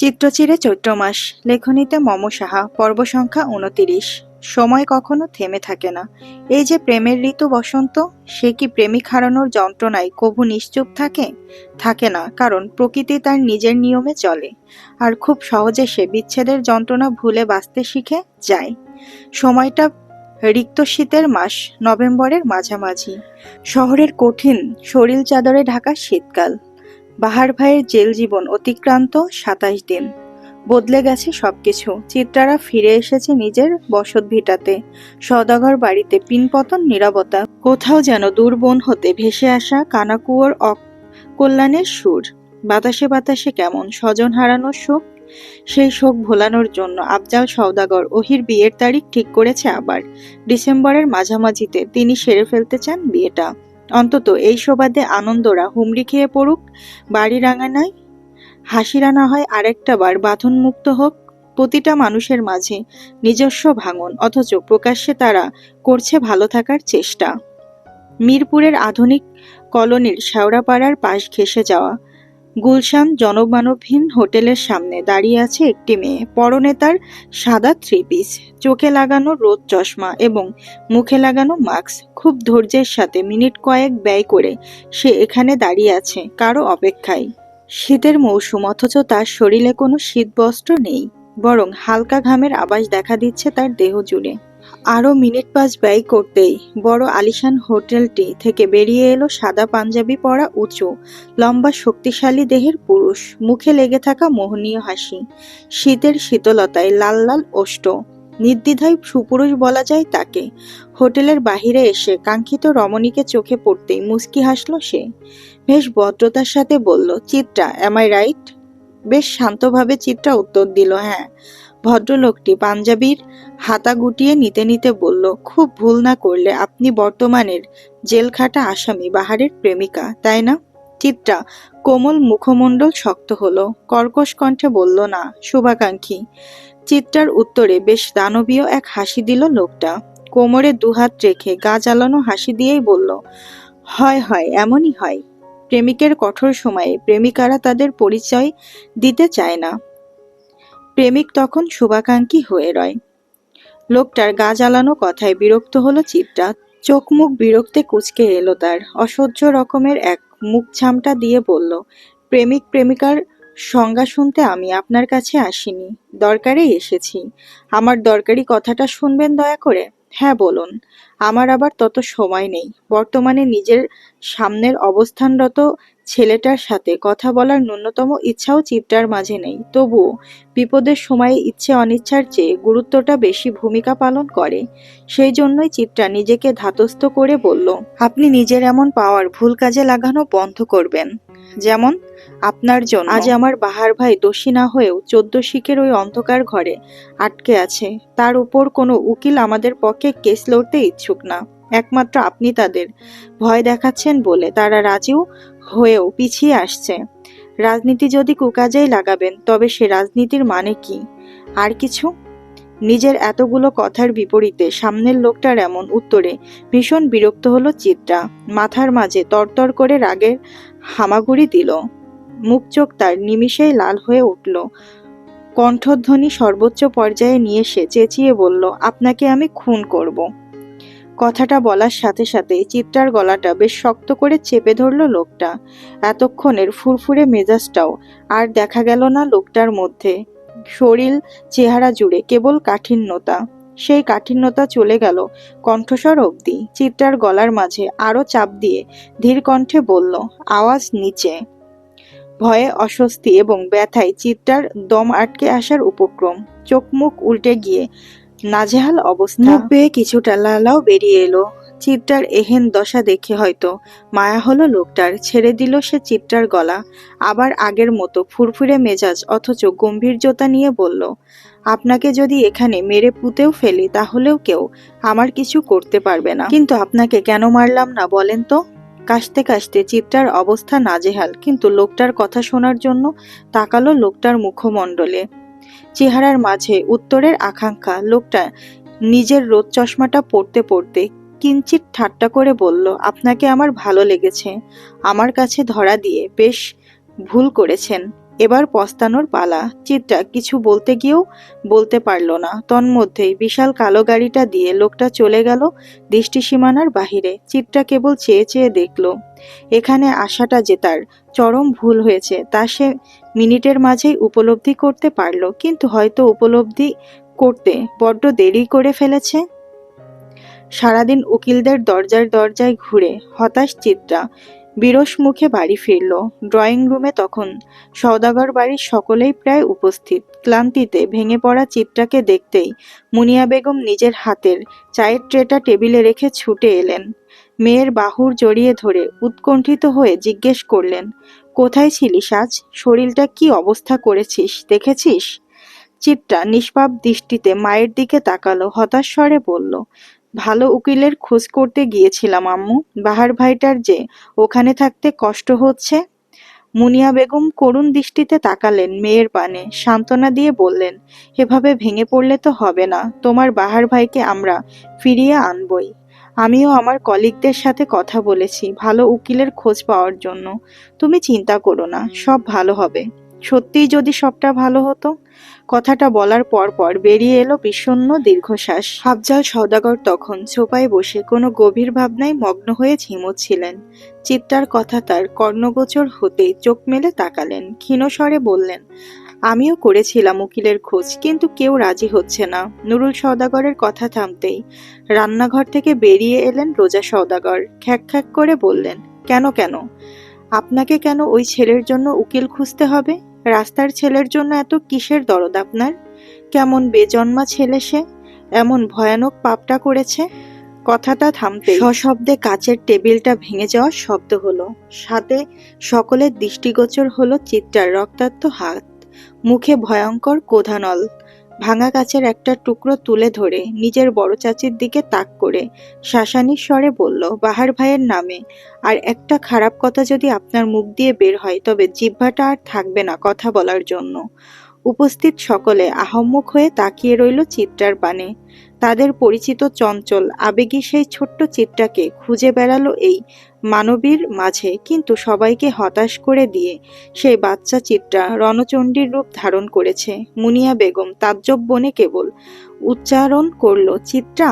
চিত্রচিরে চৈত্র মাস। লেখনীতে মম সাহা, পর্ব সংখ্যা উনতিরিশ সময় কখনো থেমে থাকে না। এই যে প্রেমের ঋতু বসন্ত, সে কি প্রেমিক হারানোর যন্ত্রণায় কভু নিশ্চুপ থাকে? থাকে না, কারণ প্রকৃতি তার নিজের নিয়মে চলে। আর খুব সহজে সে বিচ্ছেদের যন্ত্রণা ভুলে বাঁচতে শিখে যায়। সময়টা রিক্ত শীতের মাস, নভেম্বরের মাঝামাঝি। শহরের কঠিন শরীর চাদরে ঢাকা শীতকাল। বাহার ভাইয়ের জেল জীবন অতিক্রান্ত সাতাশ দিন। বদলে গেছে সবকিছু। চিত্রারা ফিরে এসেছে নিজের বসত ভিটাতে। সদাগর বাড়িতে পিনপতন নিরাপত্তা কোথাও যেন দূর বন হতে ভেসে আসা কানাকুয়োর কল্যাণের সুর। বাতাসে বাতাসে কেমন স্বজন হারানোর শোক। সেই শোক ভোলানোর জন্য আফজাল সওদাগর ওহির বিয়ের তারিখ ঠিক করেছে আবার। ডিসেম্বরের মাঝামাঝিতে তিনি সেরে ফেলতে চান বিয়েটা। অন্তত এই সুবাদে আনন্দরা হুমড়ি খেয়ে পড়ুক, বাড়ি রাঙানায় হাসিরা না হয় আরেকটা বার, বাঁধন মুক্ত হোক প্রতিটা মানুষের মাঝে নিজস্ব ভাঙন, অথচ প্রকাশ্যে তারা করছে ভালো থাকার চেষ্টা। মিরপুরের আধুনিক কলোনির শেওড়াপাড়ার পাশ ঘেসে যাওয়া গুলশান জনমানবহীন হোটেলের সামনে দাঁড়িয়ে আছে একটি মেয়ে। পরনে তার সাদা থ্রি পিস চোখে লাগানো রোদ চশমা এবং মুখে লাগানো মাস্ক। খুব ধৈর্যের সাথে মিনিট কয়েক ব্যয় করে সে এখানে দাঁড়িয়ে আছে, কারও অপেক্ষায়। শীতের মৌসুম, অথচ তার শরীরে কোনো শীতবস্ত্র নেই, বরং হালকা ঘামের আবাস দেখা দিচ্ছে তার দেহ জুড়ে। আরও মিনিট পাঁচ ব্যয় করতেই বড় আলিশান হোটেলটি থেকে বেরিয়ে এলো সাদা পাঞ্জাবি পরা উঁচু, লম্বা, শক্তিশালী দেহের পুরুষ, মুখে লেগে থাকা মোহনীয় হাসি। শীতের শীতলতায় লাল লাল ওষ্ঠ, নির্দ্বিধায় সুপুরুষ বলা যায় তাকে। হোটেলের বাহিরে এসে কাঙ্ক্ষিত রমণীকে চোখে পড়তেই মুস্কি হাসল সে। বেশ ভদ্রতার সাথে বলল, চিত্রা এম আই রাইট বেশ শান্তভাবে চিত্রা উত্তর দিল হ্যাঁ। ভদ্রলোকটি পাঞ্জাবির হাতা গুটিয়ে নিতে নিতে বলল, খুব ভুল না করলে আপনি বর্তমানের জেলখাটা আসামি, বাহারের প্রেমিকা, তাই না? চিত্রা কোমল মুখমণ্ডল শক্ত হলো, কর্কশ কণ্ঠে বলল, না, শুভাকাঙ্ক্ষী। চিত্রার উত্তরে বেশ দানবীয় এক হাসি দিল লোকটা। কোমরে দুহাত রেখে গা জ্বালানো হাসি দিয়েই বলল, হয় হয়, এমনই হয়। প্রেমিকের কঠোর সময়ে প্রেমিকারা তাদের পরিচয় দিতে চায় না। প্রেমিক তখন শুভাকাঙ্ক্ষী হয়ে রয়। লোকটার গা জ্বালানো কথায় বিরক্ত হলো চিত্রা। চোখ মুখ বিরক্তে কুচকে এলো তার। অসহ্য রকমের এক মুখ ছামটা দিয়ে বলল, প্রেমিক, প্রেমিকার সংজ্ঞা শুনতে আমি আপনার কাছে আসিনি। দরকারেই এসেছি। আমার দরকারি কথাটা শুনবেন দয়া করে? হ্যাঁ বলুন। আমার আবার তত সময় নেই। বর্তমানে নিজের সামনের অবস্থানরত ছেলেটার সাথে কথা বলার ন্যূনতম ইচ্ছাও চিত্রার মাঝে নেই। তবুও বিপদের সময়ে ইচ্ছে অনিচ্ছার চেয়ে গুরুত্বটা বেশি ভূমিকা পালন করে। সেই জন্যই চিত্রা নিজেকে ধাতস্থ করে বলল, আপনি নিজের এমন পাওয়ার ভুল কাজে লাগানো বন্ধ করবেন। যেমন, আপনার জন্য। আজ আমার বাহার ভাই দোষী না হয়েও চোদ্দ শিখের ওই অন্ধকার ঘরে আটকে আছে। তার উপর কোনো উকিল আমাদের পক্ষে কেস লড়তে ইচ্ছুক না। একমাত্র আপনি তাদের ভয় দেখাচ্ছেন বলে তারা রাজিও হয়েও পিছিয়ে আসছে। রাজনীতি যদি কুকাজেই লাগাবেন, তবে সে রাজনীতির মানে কি? আর কিছু? নিজের এতগুলো কথার বিপরীতে সামনের লোকটার এমন উত্তরে ভীষণ বিরক্ত হলো চিত্রা। মাথার মাঝে তরতর করে রাগের হামাগুড়ি দিল। মুখ চোখ তার নিমিষেই লাল হয়ে উঠল। কণ্ঠধ্বনি সর্বোচ্চ পর্যায়ে নিয়ে এসে চেঁচিয়ে বলল, আপনাকে আমি খুন করব। কথাটা বলার সাথে সাথে চিত্রার গলাটা বেশ শক্ত করে চেপে ধরল লোকটা। এতক্ষণের ফুরফুরে মেজাজটাও আর দেখা গেল না লোকটার মধ্যে। শরীর চেহারা জুড়ে কেবল কাঠিন্যতা। সেই কাঠিন্যতা চলে গেল কণ্ঠস্বর অবধি। চিত্রার গলার মাঝে আরও চাপ দিয়ে ধীর কণ্ঠে বলল, আওয়াজ নিচে। ভয়ে অস্বস্তি এবং ব্যথায় চিত্রার দম আটকে আসার উপক্রম। চোখ মুখ উল্টে গিয়ে নাজেহাল অবস্থা। পেয়ে কিছুটা লালাও বেরিয়ে এলো। চিত্রার এহেন দশা দেখে হয়তো মায়া হলো লোকটার। ছেড়ে দিল সে চিত্রার গলা। আবার আগের মতো ফুরফুরে মেজাজ অথচ গম্ভীর্যতা নিয়ে বলল, আপনাকে যদি এখানে মেরে পুঁতেও ফেলি তাহলেও কেউ আমার কিছু করতে পারবে না। কিন্তু আপনাকে কেন মারলাম না বলেন তো? কাশতে কাশতে চিত্রার অবস্থা নাজেহাল, কিন্তু লোকটার কথা শোনার জন্য তাকালো লোকটার মুখমণ্ডলে। চেহারার মাঝে উত্তরের আকাঙ্ক্ষা, লোকটা নিজের রোদ চশমাটা পড়তে পড়তে কিঞ্চিত ঠাট্টা করে বলল, আপনাকে আমার ভালো লেগেছে। আমার কাছে ধরা দিয়ে বেশ ভুল করেছেন। এবার পস্তানোর পালা। চিত্রা কিছু বলতে গিয়েও বলতে পারল না। তন্মধ্যেই বিশাল কালো গাড়িটা দিয়ে লোকটা চলে গেল দৃষ্টিসীমানার বাহিরে। চিত্রা কেবল চেয়ে চেয়ে দেখল, এখানে আসাটা যে তার চরম ভুল হয়েছে, তা সে মিনিটের মাঝেই উপলব্ধি করতে পারল। কিন্তু হয়তো উপলব্ধি করতে বড্ড দেরি করে ফেলেছে। সারাদিন উকিলদের দরজার দরজায় ঘুরে হতাশ চিত্রা। বিরস মুখে বাড়ি ফিরল। ড্রয়িং রুমে তখন সওদাগর বাড়ির সকলেই প্রায় উপস্থিত। ক্লান্তিতে ভেঙে পড়া চিত্রাকে দেখতেই মুনিয়া বেগম নিজের হাতের চায়ের ট্রেটা টেবিলে রেখে ছুটে এলেন। মেয়ের বাহুর জড়িয়ে ধরে উৎকণ্ঠিত হয়ে জিজ্ঞেস করলেন, কোথায় ছিলিস আজ? শরীরটা কি অবস্থা করেছিস? দেখেছিস? চিত্রা নিষ্পাপ দৃষ্টিতে মায়ের দিকে তাকালো, হতাশ স্বরে বলল ভালো উকিলের খোঁজ করতে গিয়েছিলাম, আম্মু। বাহার ভাইটার যে, ওখানে থাকতে কষ্ট হচ্ছে? মুনিয়া বেগম করুণ দৃষ্টিতে তাকালেন মেয়ের পানে, সান্ত্বনা দিয়ে বললেন, এভাবে ভেঙে পড়লে তো হবে না, তোমার বাহার ভাইকে আমরা ফিরিয়ে আনবই। আমিও আমার কলিগদের সাথে কথা বলেছি, ভালো উকিলের খোঁজ পাওয়ার জন্য। তুমি চিন্তা করো না, সব ভালো হবে। সত্যিই যদি সবটা ভালো হতো, কথাটা বলার পর পর বেরিয়ে এলো বিষণ্ণ দীর্ঘশ্বাস। আফজাল সওদাগর তখন সোফায় বসে কোনো গভীর ভাবনায় মগ্ন হয়ে ঝিমোচ্ছিলেন চিত্তার কথা তার কর্ণগোচর হতেই চোখ মেলে তাকালেন। ক্ষীণ স্বরে বললেন, আমিও করেছিলাম উকিলের খোঁজ, কিন্তু কেউ রাজি হচ্ছে না। নুরুল সওদাগরের কথা থামতেই রান্নাঘর থেকে বেরিয়ে এলেন রোজা সওদাগর। খ্যাক খ্যাক করে বললেন, কেন কেন? আপনাকে কেন ওই ছেলের জন্য উকিল খুঁজতে হবে? রাস্তার ছেলের জন্য এত কিসের দরদ আপনার? কেমন বেজন্মা ছেলে সে? এমন ভয়ানক পাপটা করেছে? কথাটা থামতে সশব্দে কাচের টেবিলটা ভেঙে যাওয়ার শব্দ হলো। সাথে সকলের দৃষ্টিগোচর হলো চিত্রার রক্তাক্ত হাত। মুখে ভয়ঙ্কর কোধানল। ভাঙা গাছের একটা টুকরো তুলে ধরে নিজের বড় চাচির দিকে তাক করে। শাসানির স্বরে বলল, বাহার ভাইয়ের নামে। আর একটা খারাপ কথা যদি আপনার মুখ দিয়ে বের হয়, তবে জিহ্বাটা আর থাকবে না কথা বলার জন্য। উপস্থিত সকলে আহম্মক হয়ে তাকিয়ে রইল চিত্রার পানে। তাদের পরিচিত চঞ্চল আবেগী সেই ছোট্ট চিত্রাকে খুঁজে বেড়ালো এই মানবীর মাঝে, কিন্তু সবাইকে হতাশ করে দিয়ে সেই বাচ্চা চিত্রা রণচণ্ডীর রূপ ধারণ করেছে। মুনিয়া বেগম তাজ্জব বনে কেবল উচ্চারণ করল, চিত্রা!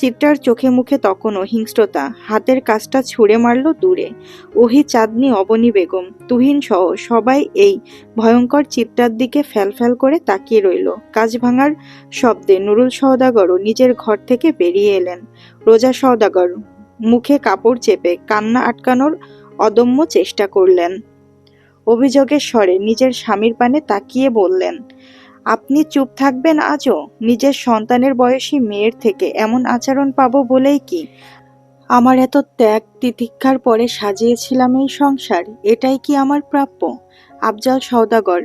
চিত্রার চোখে মুখে তখনও হিংস্রতা, হাতের কাজটা ছুঁড়ে মারল দূরে। ওহি চাঁদনি, অবনী বেগম, তুহিন সহ সবাই এই ভয়ঙ্কর চিত্রার দিকে ফ্যালফ্যাল করে তাকিয়ে রইল। কাজ ভাঙার শব্দে নুরুল সওদাগরও নিজের ঘর থেকে বেরিয়ে এলেন। রোজা সওদাগর, মুখে কাপড় চেপে কান্না আটকানোর অদম্য চেষ্টা করলেন। অভিযোগের স্বরে নিজের স্বামীর পানে তাকিয়ে বললেন আপনি চুপ থাকবেন আজও। নিজের সন্তানের বয়সী মেয়ের থেকে এমন আচরণ পাবো বলেই কি? আমার এত ত্যাগ তিতিক্ষার পরে সাজিয়েছিলাম এই সংসার, এটাই কি আমার প্রাপ্য? আফজাল সওদাগর,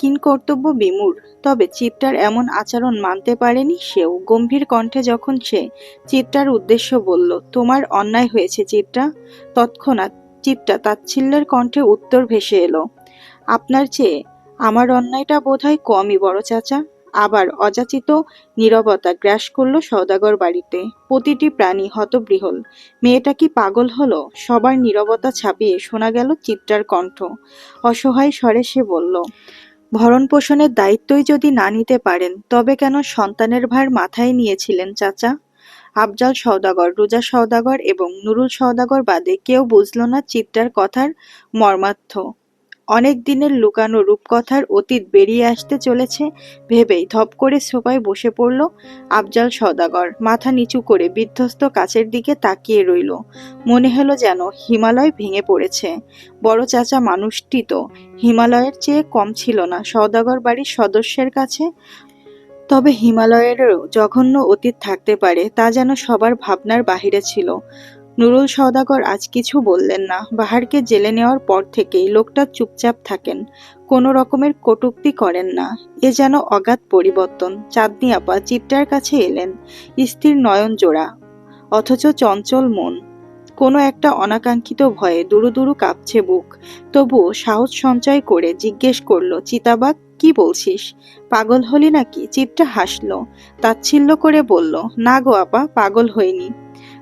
কিন কর্তব্য বিমূর তবে চিত্রার এমন আচরণ মানতে পারেনি সেও। গম্ভীর কণ্ঠে যখন সে চিত্রার উদ্দেশ্য বলল, তোমার অন্যায় হয়েছে চিত্রা? তৎক্ষণাৎ চিত্রা তাচ্ছিল্যের কণ্ঠে উত্তর ভেসে এলো, আপনার চেয়ে আমার অন্যায়টা বোধহয় কমই, বড় চাচা। আবার অযাচিত নীরবতা গ্রাস করল সওদাগর বাড়িতে। প্রতিটি প্রাণী হতবৃহল। মেয়েটা কি পাগল হলো? সবার নীরবতা ছাপিয়ে শোনা গেল চিত্রার কণ্ঠ। অসহায় স্বরে সে বলল ভরণ পোষণের দায়িত্বই যদি না নিতে পারেন, তবে কেন সন্তানের ভার মাথায় নিয়েছিলেন চাচা? আফজাল সওদাগর, রোজা সওদাগর এবং নুরুল সওদাগর বাদে কেউ বুঝল না চিত্রার কথার মর্মার্থ। অনেক দিনের লুকানো রূপকথার অতীত বেরিয়ে আসতে চলেছে ভেবেই ধপ করে সোফায় বসে পড়ল আফজাল সওদাগর। মাথা নিচু করে বিধ্বস্ত কাছের দিকে তাকিয়ে রইল। মনে হলো যেন হিমালয় ভেঙে পড়েছে। বড় চাচা মানুষটি তো। হিমালয়ের চেয়ে কম ছিল না। সওদাগর বাড়ির সদস্যের কাছে। তবে হিমালয়েরও জঘন্য অতীত থাকতে পারে, তা যেন সবার ভাবনার বাহিরে ছিল। নুরুল সওদাগর আজ কিছু বললেন না। বাহারকে জেলে নেওয়ার পর থেকেই লোকটা চুপচাপ থাকেন। কোনো রকমের কটুক্তি করেন না। এ যেন অগাধ পরিবর্তন। চাঁদনি আপা চিত্রার কাছে এলেন। স্থির নয়ন জোড়া, অথচ চঞ্চল মন। কোনো একটা অনাকাঙ্ক্ষিত ভয়ে দুরু দুরু কাঁপছে বুক। তবুও সাহস সঞ্চয় করে জিজ্ঞেস করল চিতাবাগ কি বলছিস? পাগল হলি নাকি? চিত্রা হাসলো, তাচ্ছিল্য করে বলল, না গো আপা, পাগল হইনি।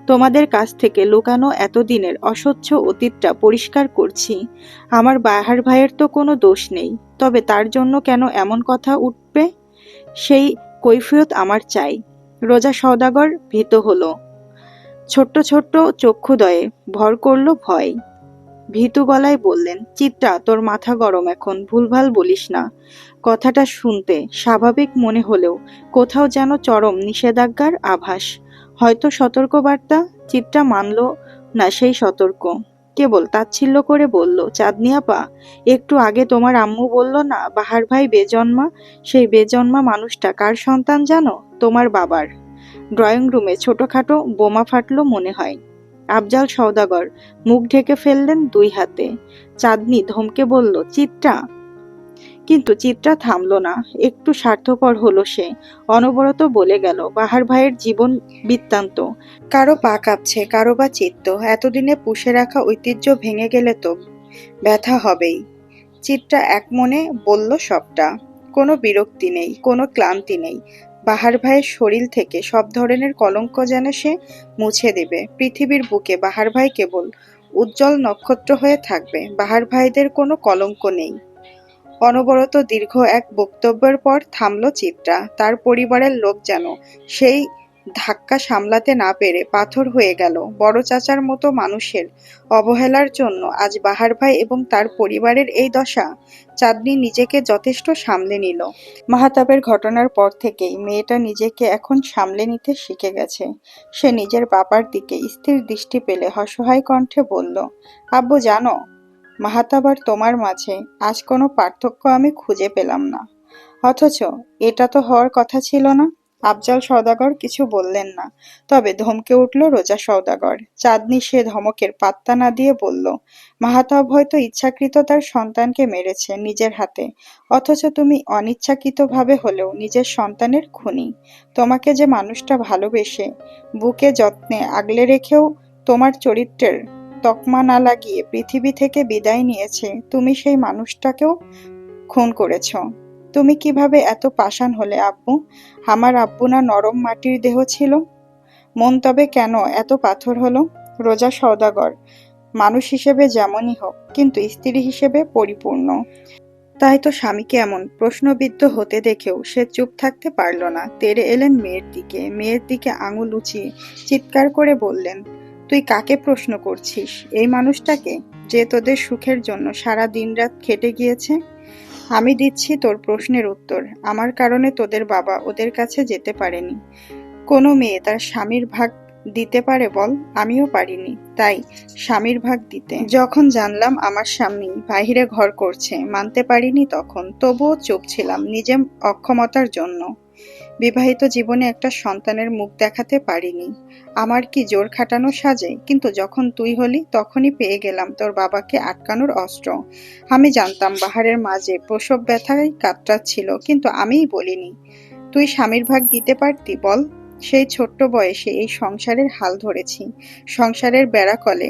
তোমাদের কাছ থেকে লুকানো এতদিনের অস্বচ্ছ অতীতটা পরিষ্কার করছি। আমার বাহার ভাইয়ের তো কোনো দোষ নেই, তবে তার জন্য কেন এমন কথা উঠবে? সেই কৈফিয়ত আমার চাই। রোজা সওদাগর ভীত হলো। ছোট্ট ছোট্ট চক্ষুদয়ে ভর করল ভয়। ভীতু গলায় বললেন, চিত্রা, তোর মাথা গরম এখন, ভুলভাল বলিস না। কথাটা শুনতে স্বাভাবিক মনে হলেও কোথাও যেন চরম নিষেধাজ্ঞার আভাস। হয়তো সতর্কবার্তা, চিত্রা মানল, না, সেই সতর্ক। কেবল তাচ্ছিল্য করে বলল, চাঁদনি আপা, একটু আগে তোমার আম্মু বলল না, বাহার ভাই বেজন্মা, সেই বেজন্মা মানুষটা কার সন্তান জানো? তোমার বাবার। ড্রয়িং রুমে ছোটখাটো বোমা ফাটলো মনে হয়। আফজাল সওদাগর মুখ ঢেকে ফেললেন দুই হাতে। চাঁদনি ধমকে বলল, চিত্রা কিন্তু চিত্রা থামলো না। একটু স্বার্থপর হলো সে। অনবরত বলে গেল, বাহার ভাইয়ের জীবন বৃত্তান্ত। কারও পা কাঁপছে, কারও বা চিত্ত। এতদিনে পুষে রাখা ঐতিহ্য ভেঙে গেলে তো ব্যথা হবেই। চিত্রা এক মনে বলল, সবটা। কোনো বিরক্তি নেই, কোনো ক্লান্তি নেই। বাহার ভাইয়ের শরীর থেকে সব ধরনের কলঙ্ক যেন সে মুছে দেবে। পৃথিবীর বুকে বাহার ভাই কেবল উজ্জ্বল নক্ষত্র হয়ে থাকবে। বাহার ভাইদের কোনো কলঙ্ক নেই। অনবরত দীর্ঘ এক বক্তব্যের পর থামল চিত্রা। তার পরিবারের লোক যেন সেই ধাক্কা সামলাতে না পেরে পাথর হয়ে গেল। বড় চাচার মতো মানুষের অবহেলার জন্য আজ বাহার ভাই এবং তার পরিবারের এই দশা চাঁদনি নিজেকে যথেষ্ট সামলে নিল। মাহাতাবের ঘটনার পর থেকেই মেয়েটা নিজেকে এখন সামলে নিতে শিখে গেছে। সে নিজের বাবার দিকে স্থির দৃষ্টি পেলে অসহায় কণ্ঠে বলল, আব্বু, জানো মাহাতাব আর তোমার মাঝে আজ কোনো পার্থক্য আমি খুঁজে পেলাম না। অথচ এটা তো হওয়ার কথা ছিল না। আফজাল সওদাগর কিছু বললেন না। তবে ধমকে উঠল রোজা সওদাগর। চাঁদনি সে ধমকের পাত্তা না দিয়ে বলল, মাহাতাব হয়তো ইচ্ছাকৃত তার সন্তানকে মেরেছে নিজের হাতে। অথচ তুমি অনিচ্ছাকৃতভাবে হলেও নিজের সন্তানের খুনি। তোমাকে যে মানুষটা ভালোবেসে বুকে যত্নে আগলে রেখেও তোমার চরিত্রের তকমা না লাগিয়ে পৃথিবী থেকে বিদায় নিয়েছে, তুমি সেই মানুষটাকেও খুন করেছ। তুমি কীভাবে এত পাষাণ হলে আব্বু? আমার আব্বু না নরম মাটির দেহ ছিল? মন তবে কেন এত পাথর হলো? রোজা সওদাগর, মানুষ হিসেবে যেমনই হোক, কিন্তু স্ত্রী হিসেবে পরিপূর্ণ। তাই তো স্বামীকে এমন প্রশ্নবিদ্ধ হতে দেখেও সে চুপ থাকতে পারল না। তেরে এলেন মেয়ের দিকে মেয়ের দিকে আঙুল উঁচিয়ে চিৎকার করে বললেন তুই কাকে প্রশ্ন করছিস? এই মানুষটাকে যে তোদের সুখের জন্য সারা দিন রাত খেটে গিয়েছে? আমি দিচ্ছি তোর প্রশ্নের উত্তর। আমার কারণে তোদের বাবা ওদের কাছে যেতে পারেনি। কোনো মেয়ে তার স্বামীর ভাগ দিতে পারে বল? আমিও পারিনি। তাই স্বামীর ভাগ দিতে। যখন জানলাম আমার স্বামী বাহিরে ঘর করছে, মানতে পারিনি তখন। তবুও চুপ ছিলাম নিজের অক্ষমতার জন্য। বিবাহিত জীবনে একটা সন্তানের মুখ দেখাতে পারিনি। আমার কি জোর খাটানো সাজে? কিন্তু যখন তুই হলি, তখনই পেয়ে গেলাম তোর বাবাকে আটকানোর অস্ত্র। আমি জানতাম বাহারের মাঝে প্রসব ব্যথায় কাতরাচ্ছিল, কিন্তু আমিই বলিনি। তুই স্বামীর ভাগ দিতে পারতি, বল? সেই ছোট্ট বয়সে এই সংসারের হাল ধরেছি। সংসারের বেড়াকলে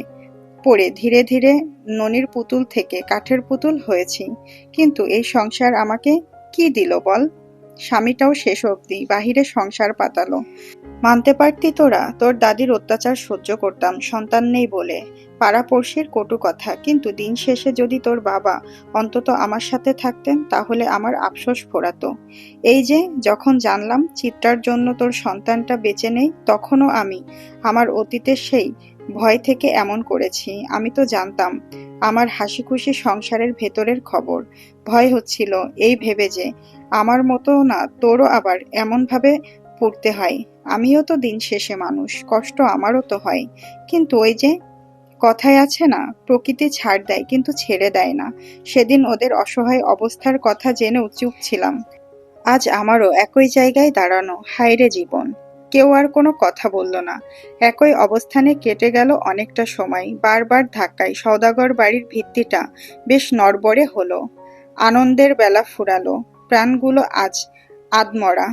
পড়ে ধীরে ধীরে ননির পুতুল থেকে কাঠের পুতুল হয়েছি। কিন্তু এই সংসার আমাকে কি দিল, বল? স্বামীটাও শেষ অবধি বাহিরে সংসার পাতালো। মানতে পারতি তোরা, তোর দাদির অত্যাচার সহ্য করতাম, সন্তান নেই বলে। পাড়াপড়শির কটু কথা, কিন্তু দিন শেষে যদি তোর বাবা অন্তত আমার সাথে থাকতেন, তাহলে আমার আফসোস ফোরাতো। এই যে, যখন জানলাম চিত্রার জন্য তোর সন্তানটা বেঁচে নেই, তখনও আমি, আমার অতীতের সেই ভয় থেকে এমন করেছি, আমি তো জানতাম, আমার হাসি খুশি সংসারের ভেতরের খবর। ভয় হচ্ছিল, এই ভেবে যে আমার মতো না, তোরও আবার এমনভাবে পড়তে হয়। আমিও তো দিন শেষে মানুষ, কষ্ট আমারও তো হয়। কিন্তু ওই যে কথায় আছে না, প্রকৃতি ছাড় দেয় কিন্তু ছেড়ে দেয় না। সেদিন ওদের অসহায় অবস্থার কথা জেনেও চুপ ছিলাম। আজ আমারও একই জায়গায় দাঁড়ানো হায়রে জীবন। কেউ আর কোনো কথা বলল না। একই অবস্থানে কেটে গেল অনেকটা সময়। বারবার ধাক্কায় সওদাগর বাড়ির ভিত্তিটা বেশ নড়বড়ে হলো। আনন্দের বেলা ফুরালো। প্রাণগুলো আজ আদমরা।